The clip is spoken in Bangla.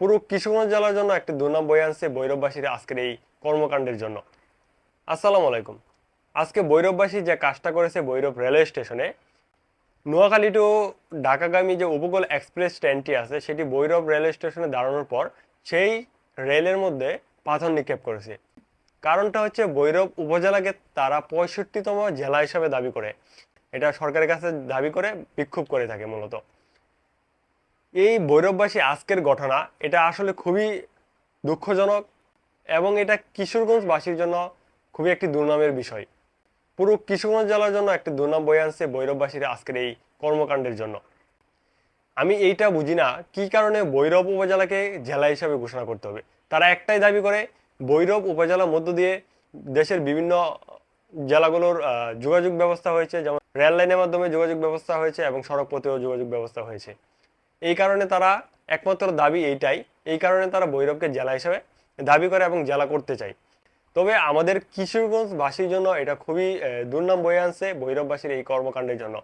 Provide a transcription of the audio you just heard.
পুরো কিশোরগঞ্জ জেলার জন্য একটি দুর্নাম বয়ে আনছে ভৈরববাসীর আজকের এই কর্মকাণ্ডের জন্য। আসসালামু আলাইকুম। আজকে বৈরববাসী যে কাজটা করেছে বৈরব রেলওয়ে স্টেশনে, নোয়াখালী টু ঢাকাগামী যে উপকূল এক্সপ্রেস ট্রেনটি আছে, সেটি বৈরব রেলওয়ে স্টেশনে দাঁড়ানোর পর সেই রেলের মধ্যে পাথর নিক্ষেপ করেছে। কারণটা হচ্ছে বৈরব উপজেলাকে তারা পঁয়ষট্টিতম জেলা হিসাবে দাবি করে। এটা সরকারের কাছে দাবি করে, বিক্ষোভ করে থাকে মূলত। এই ভৈরববাসী আজকের ঘটনা, এটা আসলে খুবই দুঃখজনক এবং এটা কিশোরগঞ্জবাসীর জন্য খুবই একটি দুর্নামের বিষয়। পুরো কিশোরগঞ্জ জেলার জন্য একটি দুর্নাম বয়ে আনছে ভৈরববাসীর আজকের এই কর্মকাণ্ডের জন্য। আমি এইটা বুঝি না, কি কারণে ভৈরব উপজেলাকে জেলা হিসাবে ঘোষণা করতে হবে? তারা একটাই দাবি করে, ভৈরব উপজেলার মধ্য দিয়ে দেশের বিভিন্ন জেলাগুলোর যোগাযোগ ব্যবস্থা হয়েছে, যেমন রেল লাইনের মাধ্যমে যোগাযোগ ব্যবস্থা হয়েছে এবং সড়ক পথেও যোগাযোগ ব্যবস্থা হয়েছে। এই কারণে তারা একমাত্র দাবি এইটাই, এই কারণে তারা ভৈরবকে জেলা হিসেবে দাবি করে এবং জেলা করতে চায়। তবে আমাদের কিশোরগঞ্জবাসীর জন্য এটা খুবই দুর্নাম বয়ে আনছে ভৈরববাসীর এই কর্মকাণ্ডের জন্য।